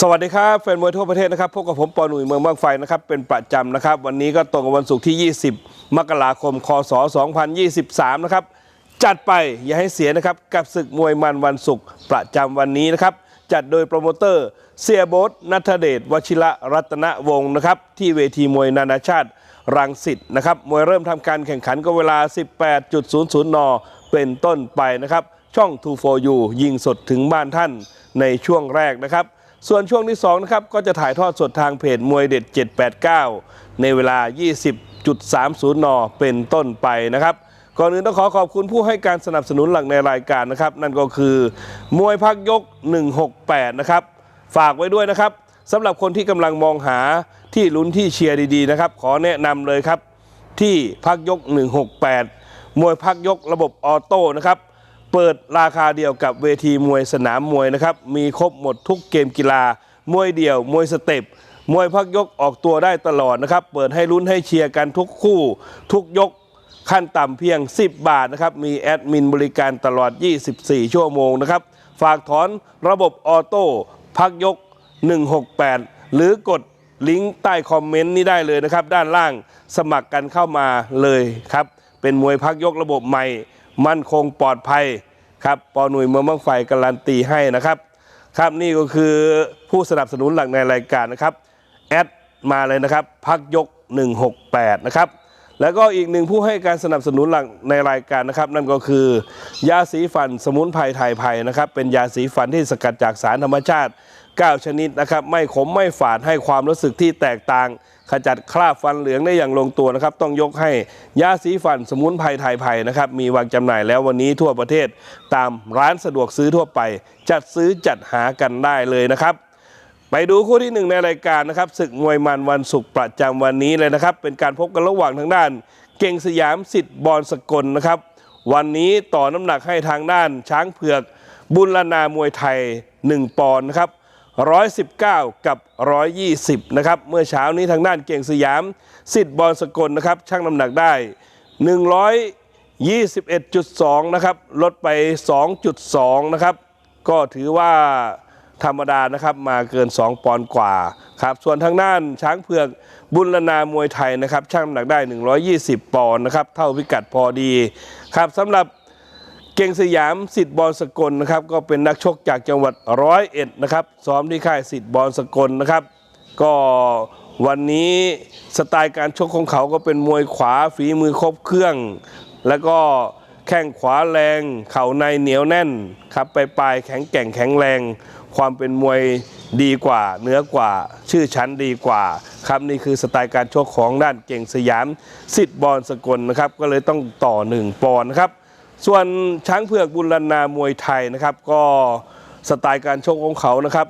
สวัสดีครับแฟนมวยทั่วประเทศนะครับพบกับผมปอหนุ่ยเมืองบางไฟนะครับเป็นประจำนะครับ วันนี้ก็ตรงกับวันศุกร์ที่ 20 มกราคม คศ 2023 นะครับ จัดไปอย่าให้เสียนะครับ กับศึกมวยมันวันศุกร์ประจำวันนี้นะครับ จัดโดยโปรโมเตอร์เสียโบทนัทเดชวชิระรัตนวงศ์นะครับ ที่เวทีมวยนานาชาติรังสิตนะครับมวยเริ่มทำการแข่งขันก็เวลา 18.00 น เป็นต้นไปนะครับ ช่อง2 for you ยิงสดถึงบ้านท่านในช่วงแรกนะครับ ส่วนช่วงที่2นะครับก็จะถ่ายทอดสดทางเพจมวยเด็ด 789 ในเวลา 20.30 น เป็นต้นไปนะครับก่อนอื่นต้องขอขอบคุณผู้ให้การสนับสนุนหลักในรายการนะครับ นั่นก็คือมวยพักยก 168 นะครับ ฝากไว้ด้วยนะครับสำหรับคนที่กำลังมองหาที่ลุ้นที่เชียร์ดีๆนะครับ ขอแนะนำเลยครับ ที่พักยก 168 มวยพักยกระบบออโต้นะครับ เปิดราคาเดียวกับเวทีมวยสนามมวยนะครับ มีครบหมดทุกเกมกีฬา มวยเดี่ยว มวยสเต็ป มวยพักยกออกตัวได้ตลอดนะครับ เปิดให้ลุ้นให้เชียร์กันทุกคู่ ทุกยกขั้นต่ำเพียง 10 บาทนะครับ มีแอดมินบริการตลอด 24 ชั่วโมงนะครับ ฝากถอนระบบออโต้พักยก 168 หรือกดลิงก์ใต้คอมเมนต์นี้ได้เลยนะครับ ด้านล่างสมัครกันเข้ามาเลยครับ เป็นมวยพักยกระบบใหม่ มั่นคงปลอดภัยครับปอหนุ่ยเมืองบังไฟการันตีให้นะครับ ครับนี่ก็คือผู้สนับสนุนหลักในรายการนะครับแอดมาเลยนะครับพักยก 168 นะครับ แล้วก็อีกหนึ่งผู้ให้การสนับสนุนหลักในรายการนะครับ นั่นก็คือยาสีฟันสมุนไพรไทยไพรนะครับ เป็นยาสีฟันที่สกัดจากสารธรรมชาติ 9 ชนิดนะครับไม่ขมไม่ฝาดให้ความรู้สึกที่แตกต่าง ขจัดคราบฟันเหลืองได้อย่างลงตัวนะครับ ต้องยกให้ยาสีฟันสมุนไพรไทยไพรนะครับ มีวางจำหน่ายแล้ววันนี้ทั่วประเทศ ตามร้านสะดวกซื้อทั่วไป จัดซื้อจัดหากันได้เลยนะครับไปดูคู่ที่หนึ่งในรายการนะครับศึกมวยมันวันศุกร์ประจำวันนี้เลยนะครับ เป็นการพบกันระหว่างทางด้าน เก่งสยามสิทธิ์บอลสกลนะครับ วันนี้ต่อน้ำหนักให้ทางด้านช้างเผือก บุญลนามวยไทย 1 ปอนด์นะครับ 119 กับ 120 นะครับ เมื่อเช้านี้ทางด้านเก่งสยามสิทธิ์บอลสกลนะครับชั่งน้ำหนักได้ 121.2 นะครับ ลดไป 2.2 นะครับ ก็ถือว่าธรรมดานะครับมาเกิน 2 ปอนด์กว่าครับส่วนทางด้านช้างเผือกบุญลนามวยไทยนะครับชั่งน้ำหนักได้ 120 ปอนด์นะครับ เท่าพิกัดพอดีครับสำหรับ เก่งสยามสิทธิ์บอลสกลนะครับก็เป็นนักชกจากจังหวัดร้อยเอ็ดนะครับซ้อมที่ค่ายสิทธิ์บอลสกลนะครับ ก็วันนี้สไตล์การชกของเขาก็เป็นมวยขวาฝีมือครบเครื่อง แล้วก็แข้งขวาแรง เข่าในเหนียวแน่นครับไปปลายแข็งแกร่งแข็งแรง ความเป็นมวยดีกว่าเนื้อกว่า ชื่อชั้นดีกว่าครับนี่คือสไตล์การชกของด้านเก่งสยามสิทธิ์บอลสกลนะครับ ก็เลยต้องต่อหนึ่งปอนด์ครับ ส่วนช้างเผือกบุญลันนามวยไทยนะครับ ก็สไตล์การชกของเขานะครับ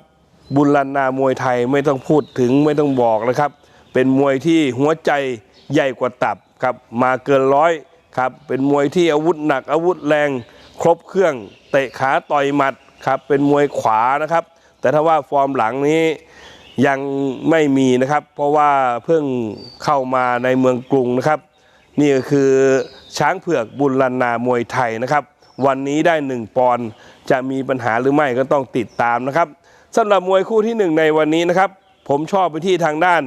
บุญลันนามวยไทยไม่ต้องพูดถึงไม่ต้องบอกนะครับ เป็นมวยที่หัวใจใหญ่กว่าตับครับมาเกินร้อยครับเป็นมวยที่อาวุธหนักอาวุธแรง ครบเครื่องเตะขาต่อยหมัดครับเป็นมวยขวานะครับ แต่ถ้าว่าฟอร์มหลังนี้ยังไม่มีนะครับ เพราะว่าเพิ่งเข้ามาในเมืองกรุงนะครับ นี่ก็คือช้างเผือกบุญลันนามวยไทยนะครับ วันนี้ได้หนึ่งปอนด์จะมีปัญหาหรือไม่ก็ต้องติดตามนะครับสำหรับมวยคู่ที่หนึ่งในวันนี้นะครับ ผมชอบไปที่ทางด้าน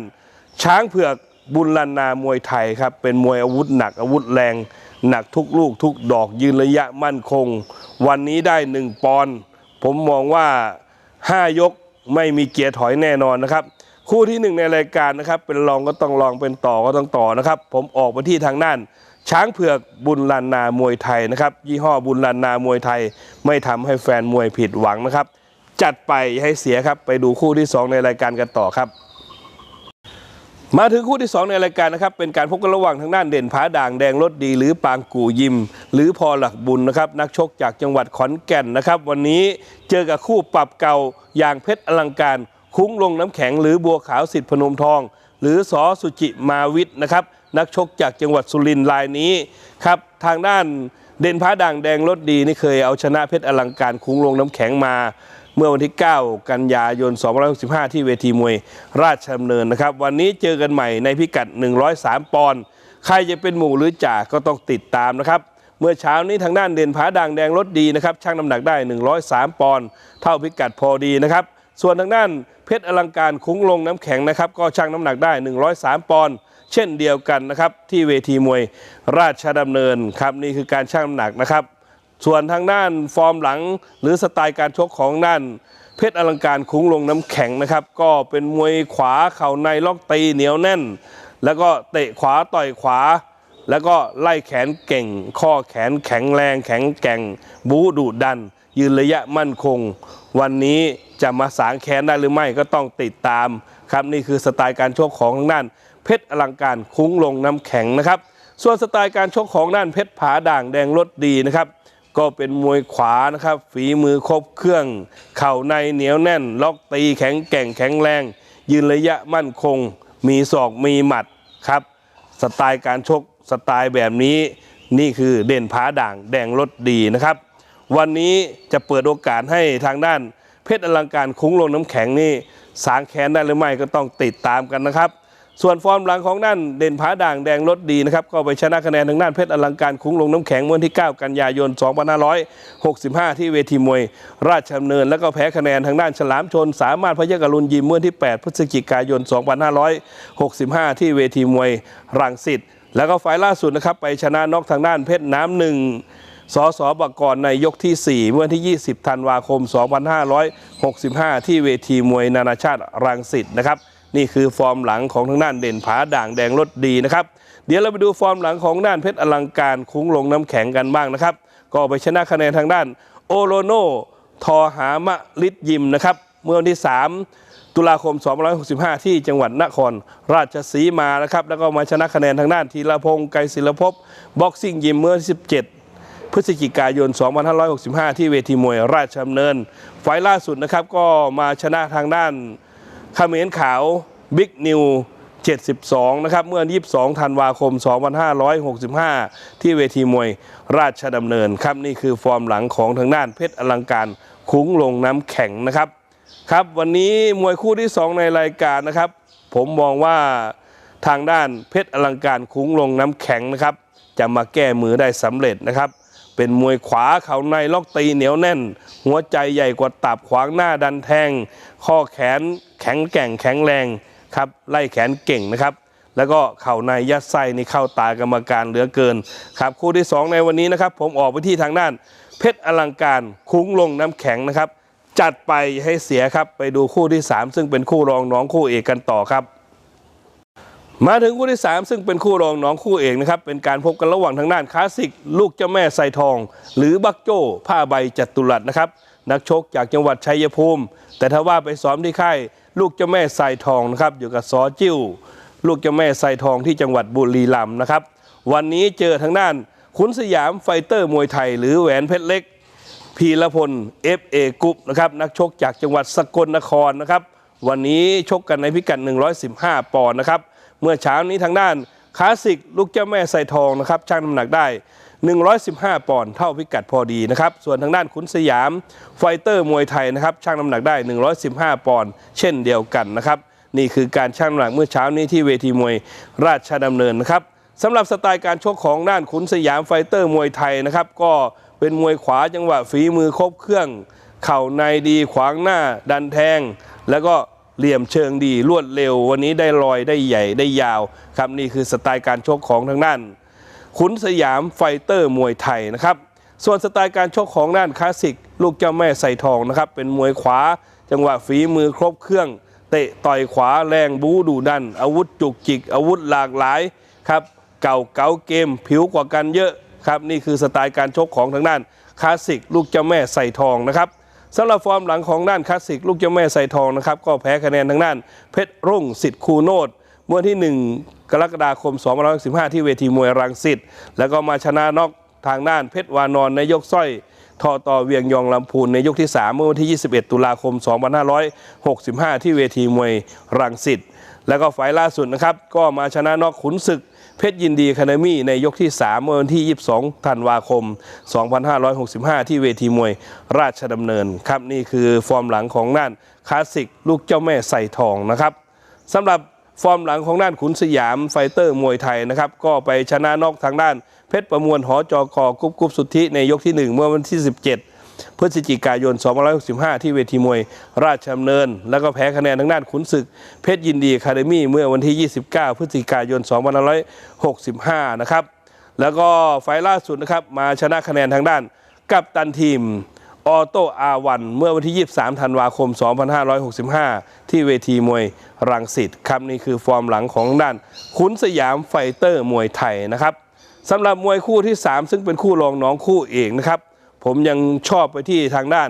ช้างเผือกบุญลันนามวยไทยครับเป็นมวยอาวุธหนักอาวุธแรง หนักทุกลูกทุกดอกยืนระยะมั่นคง วันนี้ได้หนึ่งปอนด์ผมมองว่า 5 ยกไม่มีเกียร์ถอยแน่นอนนะครับ คู่ที่หนึ่งในรายการนะครับ เป็นรองก็ต้องรองเป็นต่อก็ต้องต่อนะครับ ผมออกไปที่ทางด้าน ช้างเผือกบุญลันนามวยไทยนะครับ ยี่ห้อบุญลันนามวยไทย ไม่ทำให้แฟนมวยผิดหวังนะครับ จัดไปให้เสียครับ ไปดูคู่ที่ 2 ในรายการกันต่อครับ มาถึงคู่ที่ 2 ในรายการนะครับ เป็นการพบกันระหว่างทางด้านเด่นผาด่างแดงรถดี หรือปางกู่ยิม หรือพอหลักบุญนะครับนักชกจากจังหวัดขอนแก่นนะครับ วันนี้เจอกับคู่ปรับเก่าอย่างเพชรอลังการ คุ้งลงน้ำแข็งหรือบัวขาวสิทธิพนมทอง หรือสอสุจิมาวิทย์นะครับ นักชกจากจังหวัดสุรินทร์รายนี้ครับทางด้านเด่นผาด่างแดงรถดีนี่เคยเอาชนะเพชรอลังการคุ้งลงน้ำแข็งมา เมื่อวันที่ 9 กันยายน 2565 ที่เวทีมวยราชดำเนินนะครับ วันนี้เจอกันใหม่ในพิกัด 103 ปอนด์ใครจะเป็นหมู่หรือจ่าก็ต้องติดตามนะครับเมื่อเช้านี้ทางด้านเด่นผาด่างแดงรถดีนะครับช่างน้ำหนักได้ 103 ปอนด์เท่าพิกัดพอดีนะครับ ส่วนทางด้านเพชรอลังการคุ้งลงน้ำแข็งนะครับ ก็ชั่งน้ำหนักได้ 103 ปอนด์เช่นเดียวกันนะครับ ที่เวทีมวยราชดำเนินครับนี่คือการชั่งน้ำหนักนะครับ ส่วนทางด้านฟอร์มหลัง หรือสไตล์การชกของด้าน เพชรอลังการคุ้งลงน้ำแข็งนะครับ ก็เป็นมวยขวาเข่าในล็อกตีเหนียวแน่น แล้วก็เตะขวาต่อยขวา แล้วก็ไล่แขนเก่ง ข้อแขนแข็งแรง แข็งแกร่งบูดุดัน ยืนระยะมั่นคง วันนี้จะมาสางแขนได้หรือไม่ก็ต้องติดตามครับนี่คือสไตล์การชกของทางด้านเพชรอลังการคุ้งลงน้ำแข็งนะครับ ส่วนสไตล์การชกของด้านเพชรผาด่างแดงรถดีนะครับ ก็เป็นมวยขวานะครับ ฝีมือครบเครื่อง เข่าในเหนียวแน่น ล็อกตีแข็งแกร่งแข็งแรง ยืนระยะมั่นคง มีศอกมีหมัดครับ สไตล์การชกสไตล์แบบนี้ นี่คือเด่นผาด่างแดงรถดีนะครับ วันนี้จะเปิดโอกาสให้ทางด้าน เพชรอลังการคุ้งลงน้ำแข็งนี่สางแค้นได้หรือไม่ก็ต้องติดตามกันนะครับ ส่วนฟอร์มหลังของด้านเด่นผาด่างแดงรถดีนะครับ ก็ไปชนะคะแนนทางด้านเพชรอลังการคุ้งลงน้ำแข็งเมื่อวันที่ 9 กันยายน 2565 ที่เวทีมวย ราชดำเนิน แล้วก็แพ้คะแนนทางด้านฉลามชน สามารถพยักรุณยิมเมื่อวันที่ 8 พฤศจิกายน 2565 ที่เวทีมวยรังสิตแล้วก็ไฟล์ล่าสุดนะครับไปชนะน็อกทางด้านเพชรน้ำหนึ่ง สสบกรในยกที่ 4 เมื่อวันที่ 20 ธันวาคม 2565 ที่เวทีมวยนานาชาติรังสิตนะครับ นี่คือฟอร์มหลังของทางด้านเด่นผาด่างแดงรถดีนะครับ เดี๋ยวเราไปดูฟอร์มหลังของด้านเพชรอลังการคุ้งลงน้ำแข็งกันบ้างนะครับ ก็ไปชนะคะแนนทางด้านโอโลโนทอหามะลิดยิมนะครับ เมื่อวันที่ 3 ตุลาคม 2565 ที่จังหวัดนครราชสีมานะครับ แล้วก็มาชนะคะแนนทางด้านธีรพงศ์ไกรศิลภพบ็อกซิ่งยิมเมื่อ 17 พฤศจิกายน 2565 ที่เวทีมวยราชดำเนิน ไฟล์ล่าสุดนะครับก็มาชนะทางด้านเขมรขาวบิ๊กนิว 72 นะครับ เมื่อ 22 ธันวาคม 2565 ที่เวทีมวยราชดำเนินครับนี่คือฟอร์มหลังของทางด้านเพชรอลังการคุ้งลงน้ำแข็งนะครับ ครับวันนี้มวยคู่ที่ 2 ในรายการนะครับ ผมมองว่าทางด้านเพชรอลังการคุ้งลงน้ำแข็งนะครับ จะมาแก้มือได้สำเร็จนะครับ เป็นมวยขวาเข่าในล็อกตีเหนียวแน่น หัวใจใหญ่กว่าตับขวางหน้าดันแทง ข้อแขนแข็งแกร่งแข็งแรงครับไล่แขนเก่งนะครับ แล้วก็เข่าในยัดไส้นี่เข้าตากรรมการเหลือเกินครับคู่ที่ 2 ในวันนี้นะครับ ผมออกไปที่ทางด้าน เพชรอลังการคุ้งลงน้ำแข็งนะครับ จัดไปให้เสียครับไปดูคู่ที่ 3 ซึ่งเป็นคู่รองน้องคู่เอกกันต่อครับ มาถึงคู่ที่ 3 ซึ่งเป็นคู่รองน้องคู่เอกนะครับ เป็นการพบกันระหว่างทางด้านคลาสสิก ลูกเจ้าแม่ไซทอง หรือบักโจ้ ผ้าใบจัตุรัสนะครับ นักชกจากจังหวัดชัยภูมิ แต่ถ้าว่าไปซ้อมที่ค่ายลูกเจ้าแม่ไซทองนะครับ อยู่กับซอจิ้ว ลูกเจ้าแม่ไซทองที่จังหวัดบุรีรัมย์นะครับ วันนี้เจอทางด้านขุนสยามไฟเตอร์มวยไทย หรือแหวนเพชรเล็กพีรพล FA กรุ๊ปนะครับนักชกจากจังหวัดสกลนครนะครับ วันนี้ชกกันในพิกัด 115 ปอนด์นะครับ เมื่อเช้านี้ทางด้านคลาสสิกลูกเจ้าแม่ไซทองนะครับช่างน้ำหนักได้ 115 ปอนด์เท่าพิกัดพอดีนะครับ ส่วนทางด้านขุนสยามไฟเตอร์มวยไทยนะครับช่างน้ำหนักได้ 115 ปอนด์เช่นเดียวกันนะครับ นี่คือการชั่งน้ำหนักเมื่อเช้านี้ที่เวทีมวยราชดำเนินนะครับสำหรับสไตล์การชกของด้านขุนสยามไฟเตอร์มวยไทยนะครับก็เป็นมวยขวาจังหวะฝีมือครบเครื่อง เข่าในดีขวางหน้าดันแทง แล้วก็ เหลี่ยมเชิงดีรวดเร็ว วันนี้ได้ลอยได้ใหญ่ได้ยาวครับนี่คือสไตล์การชกของทางด้านขุนสยามไฟเตอร์มวยไทยนะครับส่วนสไตล์การชกของด้านคลาสสิก ลูกเจ้าแม่ใส่ทองนะครับเป็นมวยขวา จังหวะฝีมือครบเครื่อง เตะต่อยขวาแรงบูดูดัน อาวุธจุกจิก อาวุธหลากหลายครับเก่าเก๋าเกมผิวกว่ากันเยอะครับนี่คือสไตล์การชกของทางด้านคลาสสิก ลูกเจ้าแม่ใส่ทองนะครับ สำหรับฟอร์มหลังของด้านคลาสสิก ลูกเจ้าแม่ใส่ทองนะครับ ก็แพ้คะแนนทางด้าน เพชรรุ่งสิทธิ์คูโนดเมื่อวันที่ 1 กรกฎาคม2515 ที่เวทีมวยรังสิตแล้วก็มาชนะนอกทางด้านเพชรวานอนในยกสร้อยทอต่อเวียงยองลำพูนในยกที่ 3 เมื่อวันที่ 21 ตุลาคม 2565 ที่เวทีมวยรังสิตแล้วก็ไฟล์ล่าสุดนะครับ ก็มาชนะนอกขุนศึก เพชรยินดีคาเดมี่ในยกที่ 3 เมื่อวันที่ 22 ธันวาคม 2565 ที่เวทีมวยราชดำเนินครับนี่คือฟอร์มหลังของด้านคลาสสิกลูกเจ้าแม่ใส่ทองนะครับสำหรับฟอร์มหลังของด้านขุนสยามไฟเตอร์มวยไทยนะครับก็ไปชนะนอกทางด้าน เพชรประมวลหอจอกอกุ๊บกุ๊บสุทธิในยกที่ 1 เมื่อวันที่ 17 พฤศจิกายน 2565 ที่เวทีมวยราชดำเนิน แล้วก็แพ้คะแนนทางด้านขุนศึก เพชรยินดีคาเดมี่เมื่อวันที่ 29 พฤศจิกายน 2565 นะครับ แล้วก็ไฟล์ล่าสุดนะครับ มาชนะคะแนนทางด้านกัปตันทีมออโต้อาวันเมื่อวันที่ 23 ธันวาคม 2565 ที่เวทีมวยรังสิตครับนี่คือฟอร์มหลังของด้านขุนสยามไฟเตอร์มวยไทยนะครับสำหรับมวยคู่ที่ 3 ซึ่งเป็นคู่รองน้องคู่เอกนะครับ ผมยังชอบไปที่ทางด้าน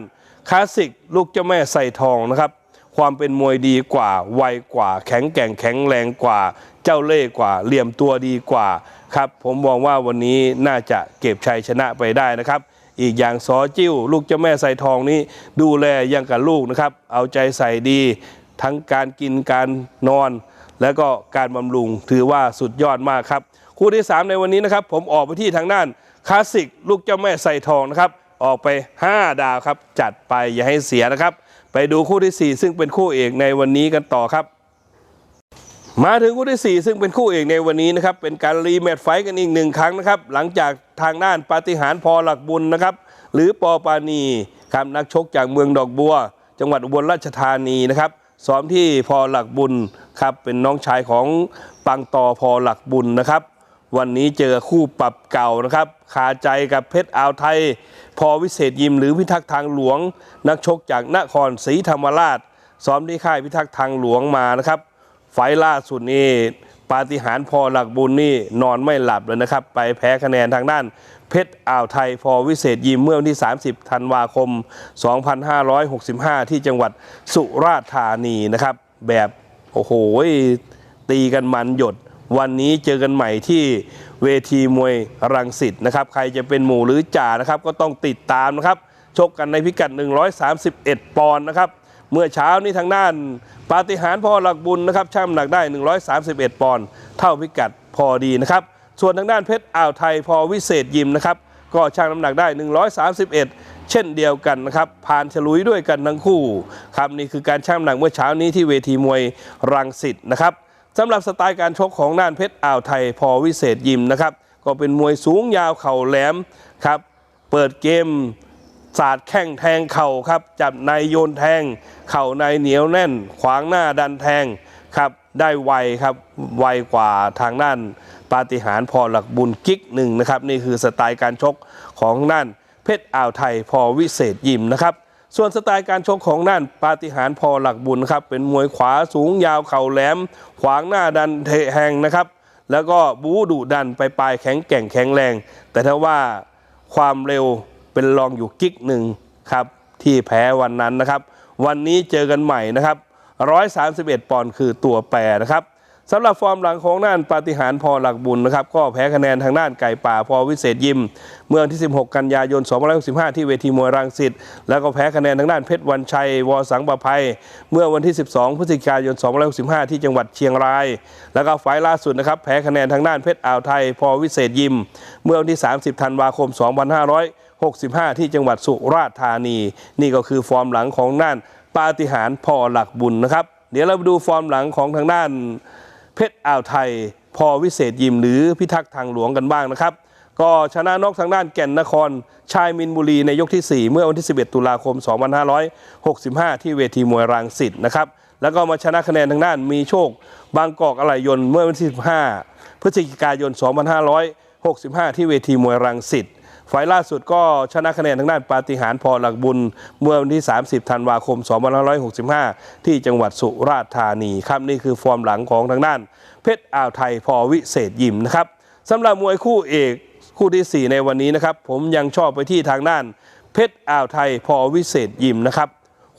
คลาสสิกลูกเจ้าแม่ใส่ทองนะครับ ความเป็นมวยดีกว่าไวกว่า แข็งแกร่งแข็งแรงกว่า เจ้าเล่ห์กว่า เหลี่ยมตัวดีกว่าครับ ผมมองว่าวันนี้น่าจะเก็บชัยชนะไปได้นะครับ อีกอย่างซอจิ้ว ลูกเจ้าแม่ใส่ทองนี้ ดูแลยังกับลูกนะครับ เอาใจใส่ดี ทั้งการกินการนอน แล้วก็การบำรุงถือว่าสุดยอดมากครับคู่ที่ 3 ในวันนี้นะครับ ผมออกไปที่ทางด้านคลาสสิกลูกเจ้าแม่ใส่ทองนะครับ ออกไป 5 ดาวครับ จัดไปอย่าให้เสียนะครับ ไปดูคู่ที่ 4 ซึ่งเป็นคู่เอกในวันนี้กันต่อครับ มาถึงคู่ที่ 4 ซึ่งเป็นคู่เอกในวันนี้นะครับเป็นการรีแมตช์ไฟต์กันอีกหนึ่งครั้งนะครับ หลังจากทางด้านปาฏิหาริย์พอหลักบุญนะครับ หรือปอปานีครับนักชกจากเมืองดอกบัว จังหวัดอุบลราชธานีนะครับซ้อมที่พอหลักบุญครับเป็นน้องชายของปังตอพอหลักบุญนะครับ วันนี้เจอคู่ปรับเก่านะครับคาใจกับเพชรอ่าวไทย พอวิเศษยิมหรือพิทักษ์ทางหลวง นักชกจากนครศรีธรรมราช ซ้อมที่ค่ายพิทักษ์ทางหลวงมานะครับ ไฟล่าสุดนี่ปาฏิหาริย์พอหลักบุญนี่นอนไม่หลับเลยนะครับ ไปแพ้คะแนนทางด้านเพชรอ่าวไทยพอวิเศษยิมเมื่อวันที่ 30 ธันวาคม 2565 ที่จังหวัดสุราษฎร์ธานีนะครับ แบบโอ้โหตีกันมันหยด วันนี้เจอกันใหม่ที่เวทีมวยรังสิตนะครับใครจะเป็นหมู่หรือจ่านะครับก็ต้องติดตามนะครับชกกันในพิกัด 131 ปอนด์นะครับเมื่อเช้านี้ทางด้านปาฏิหาริย์พอหลักบุญนะครับช่างน้ำหนักได้ 131 ปอนด์เท่าพิกัดพอดีนะครับส่วนทางด้านเพชรอ่าวไทยพอวิเศษยิมนะครับก็ช่างน้ำหนักได้ 131 เช่นเดียวกันนะครับผ่านฉลุยด้วยกันทั้งคู่ครับนี่คือการช่างน้ำหนักเมื่อเช้านี้ที่เวทีมวยรังสิตนะครับ สำหรับสไตล์การชกของด้านเพชรอ่าวไทยพอวิเศษยิมนะครับ ก็เป็นมวยสูงยาวเข่าแหลมครับ เปิดเกมสาดแข้งแทงเข่าครับ จับในโยนแทง เข่าในเหนียวแน่น ขวางหน้าดันแทงครับ ได้ไวครับ ไวกว่าทางด้านปาฏิหาริย์พอหลักบุญกิ๊กหนึ่งนะครับ นี่คือสไตล์การชกของด้านเพชรอ่าวไทยพอวิเศษยิมนะครับ ส่วนสไตล์การชกของด้านปาฏิหาริย์พอหลักบุญครับ เป็นมวยขวาสูงยาวเข่าแหลม ขวางหน้าดันแทงนะครับ แล้วก็บูดุดันไปปลายแข็งแกร่งแข็งแรง แต่ถ้าว่าความเร็วเป็นรองอยู่กิกหนึ่งครับที่แพ้วันนั้นนะครับ วันนี้เจอกันใหม่นะครับ 131 ปอนด์คือตัวแปรนะครับ สำหรับฟอร์มหลังของน่านปาฏิหาริย์พอหลักบุญนะครับ ก็แพ้คะแนนทางด้านไก่ป่าพอวิเศษยิม เมื่อวันที่ 16 กันยายน 2565 ที่เวทีมวยรังสิตแล้วก็แพ้คะแนนทางด้านเพชรวันชัยวอสังประภัย เมื่อวันที่ 12 พฤศจิกายน 2565 ที่จังหวัดเชียงราย แล้วก็ไฟล์ล่าสุดนะครับแพ้คะแนนทางด้านเพชรอ่าวไทย พอวิเศษยิม เมื่อวันที่ 30 ธันวาคม 2565 ที่จังหวัดสุราษฎร์ธานี นี่ก็คือฟอร์มหลังของน่านปาฏิหาริย์พอหลักบุญนะครับ เดี๋ยวเราไปดูฟอร์มหลังของทางด้าน เพชรอ่าวไทย พอวิเศษยิมหรือพิทักษ์ทางหลวงกันบ้างนะครับ ก็ชนะนอกทางด้านแก่นนคร ชายมินบุรีในยกที่ 4 เมื่อวันที่ 11 ตุลาคม 2565 ที่เวทีมวยรังสิตนะครับแล้วก็มาชนะคะแนนทางด้านมีโชค บางกอกอะไหล่ยนเมื่อวันที่ 15 พฤศจิกายน 2565 ที่เวทีมวยรังสิต ไฟล่าสุดก็ชนะคะแนนทางด้านปาฏิหาริย์พอหลักบุญเมื่อวันที่ 30 ธันวาคม 2565 ที่จังหวัดสุราษฎร์ธานีครับนี่คือฟอร์มหลังของทางด้าน เพชรอ่าวไทยพอวิเศษยิมนะครับสำหรับมวยคู่เอกคู่ทีสี่4 ในวันนี้นะครับผมยังชอบไปที่ทางด้าน เพชรอ่าวไทยพอวิเศษยิมนะครับ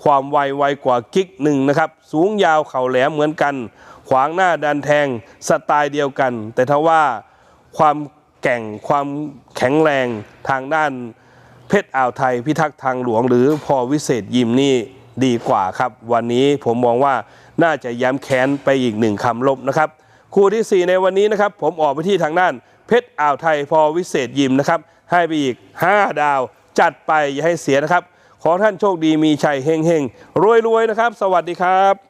ความไวไวกว่ากิกหนึ่งนะครับ สูงยาวเข่าแหลมเหมือนกัน ขวางหน้าดันแทงสไตล์เดียวกัน แต่ถ้าว่าความแก่งความ แข็งแรงทางด้านเพชรอ่าวไทยพิทักษ์ทางหลวง หรือพอวิเศษยิมนี่ดีกว่าครับ วันนี้ผมมองว่าน่าจะย้ำแค้นไปอีกหนึ่งคำลบนะครับ คู่ที่ 4 ในวันนี้นะครับ ผมออกไปที่ทางด้านเพชรอ่าวไทยพอวิเศษยิมนะครับ ให้ไปอีก 5 ดาว จัดไปอย่าให้เสียนะครับ ขอท่านโชคดีมีชัยเฮงเฮงรวยรวยนะครับ สวัสดีครับ